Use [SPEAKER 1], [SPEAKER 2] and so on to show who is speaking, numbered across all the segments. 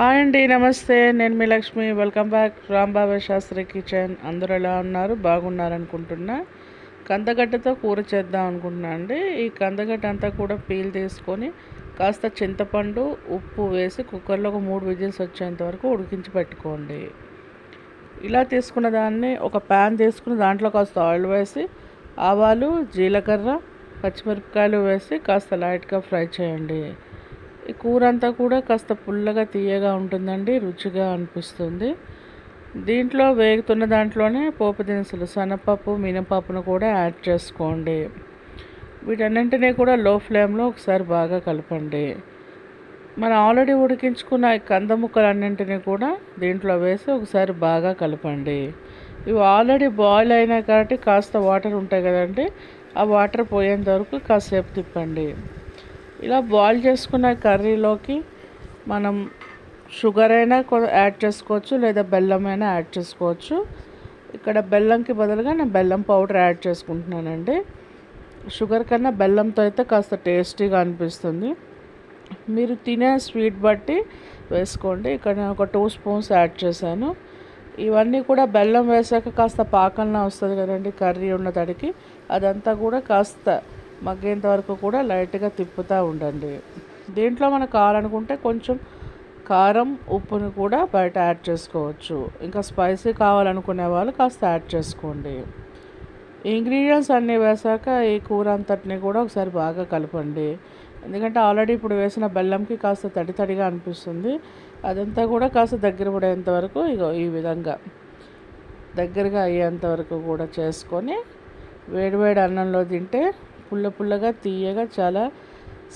[SPEAKER 1] Hi అండి నమస్తే. నేను మీ Lakshmi. Welcome back. Rambaba Shastri kitchen. అందరూ ఎలా ఉన్నారు? బాగున్నారనుకుంటున్నా. కందగడ్డతో కూర చేద్దాం అనుకుంటున్నా అండి. ఈ కందగడ్డ అంతా కూడా పీల్ తీసుకొని కాస్త చింతపండు ఉప్పు వేసి కుక్కర్లో ఒక మూడు విజిల్స్ వచ్చేంత వరకు ఉడికించి పెట్టుకోండి. ఇలా తీసుకున్న దాన్ని ఒక ప్యాన్ తీసుకుని దాంట్లో కాస్త ఆయిల్ వేసి ఆవాలు జీలకర్ర పచ్చిమిరపకాయలు వేసి కాస్త లైట్గా ఫ్రై చేయండి. ఈ కూర అంతా కూడా కాస్త పుల్లగా తీయగా ఉంటుందండి రుచిగా అనిపిస్తుంది. దీంట్లో వేగుతున్న దాంట్లోనే పోపు దినుసులు శనగపప్పు మినపప్పును కూడా యాడ్ చేసుకోండి. వీటన్నింటినీ కూడా లో ఫ్లేమ్లో ఒకసారి బాగా కలపండి. మనం ఆల్రెడీ ఉడికించుకున్న కంద ముక్కలన్నింటినీ కూడా దీంట్లో వేసి ఒకసారి బాగా కలపండి. ఇవి ఆల్రెడీ బాయిల్ అయినా కాబట్టి కాస్త వాటర్ ఉంటాయి కదండి ఆ వాటర్ పోయేంత వరకు కాసేపు తిప్పండి. ఇలా బాయిల్ చేసుకున్న కర్రీలోకి మనం షుగర్ అయినా యాడ్ చేసుకోవచ్చు లేదా బెల్లం అయినా యాడ్ చేసుకోవచ్చు. ఇక్కడ బెల్లంకి బదులుగా నేను బెల్లం పౌడర్ యాడ్ చేసుకుంటున్నానండి. షుగర్ కన్నా బెల్లంతో అయితే కాస్త టేస్టీగా అనిపిస్తుంది. మీరు తినే స్వీట్ బట్టి వేసుకోండి. ఇక్కడ నేను ఒక టూ స్పూన్స్ యాడ్ చేశాను. ఇవన్నీ కూడా బెల్లం వేసాక కాస్త పాకంలా వస్తుంది కదండి కర్రీ ఉన్న తడికి అదంతా కూడా కాస్త మగ్గేంత వరకు కూడా లైట్గా తిప్పుతూ ఉండండి. దీంట్లో మనకు కావాలనుకుంటే కొంచెం కారం ఉప్పుని కూడా బయట యాడ్ చేసుకోవచ్చు. ఇంకా స్పైసీ కావాలనుకునే వాళ్ళు కాస్త యాడ్ చేసుకోండి. ఇంగ్రీడియంట్స్ అన్నీ వేసాక ఈ కూర అంతటిని కూడా ఒకసారి బాగా కలపండి. ఎందుకంటే ఆల్రెడీ ఇప్పుడు వేసిన బెల్లంకి కాస్త తడి తడిగా అనిపిస్తుంది. అదంతా కూడా కాస్త దగ్గర పడేంత వరకు ఇగో ఈ విధంగా దగ్గరగా అయ్యేంత వరకు కూడా చేసుకొని వేడివేడి అన్నంలో తింటే పుల్ల పుల్లగా తీయగా చాలా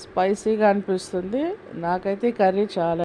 [SPEAKER 1] స్పైసీగా అనిపిస్తుంది. నాకైతే ఈ కర్రీ చాలా